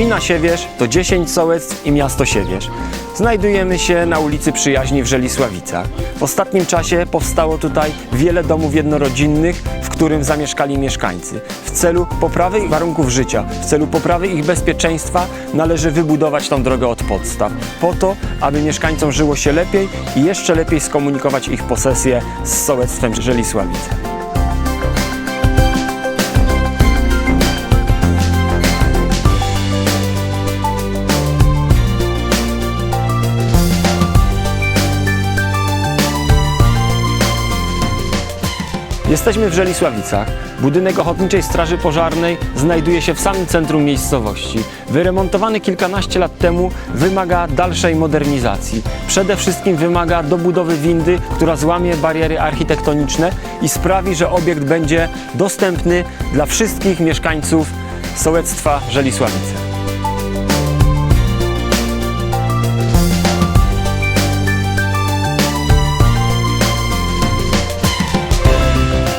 Gmina Siewierz to 10 sołectw i miasto Siewierz. Znajdujemy się na ulicy Przyjaźni w Żelisławicach. W ostatnim czasie powstało tutaj wiele domów jednorodzinnych, w którym zamieszkali mieszkańcy. W celu poprawy ich warunków życia, w celu poprawy ich bezpieczeństwa należy wybudować tą drogę od podstaw, po to, aby mieszkańcom żyło się lepiej i jeszcze lepiej skomunikować ich posesję z sołectwem Żelisławice. Jesteśmy w Żelisławicach. Budynek Ochotniczej Straży Pożarnej znajduje się w samym centrum miejscowości. Wyremontowany kilkanaście lat temu wymaga dalszej modernizacji. Przede wszystkim wymaga dobudowy windy, która złamie bariery architektoniczne i sprawi, że obiekt będzie dostępny dla wszystkich mieszkańców sołectwa Żelisławice.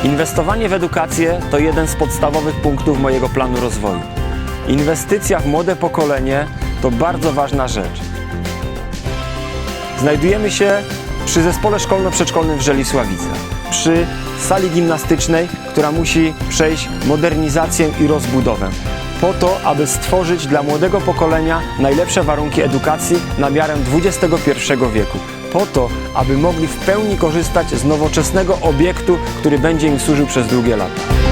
Inwestowanie w edukację to jeden z podstawowych punktów mojego planu rozwoju. Inwestycja w młode pokolenie to bardzo ważna rzecz. Znajdujemy się przy zespole szkolno-przedszkolnym w Żelisławice, przy sali gimnastycznej, która musi przejść modernizację i rozbudowę. Po to, aby stworzyć dla młodego pokolenia najlepsze warunki edukacji na miarę XXI wieku. Po to, aby mogli w pełni korzystać z nowoczesnego obiektu, który będzie im służył przez długie lata.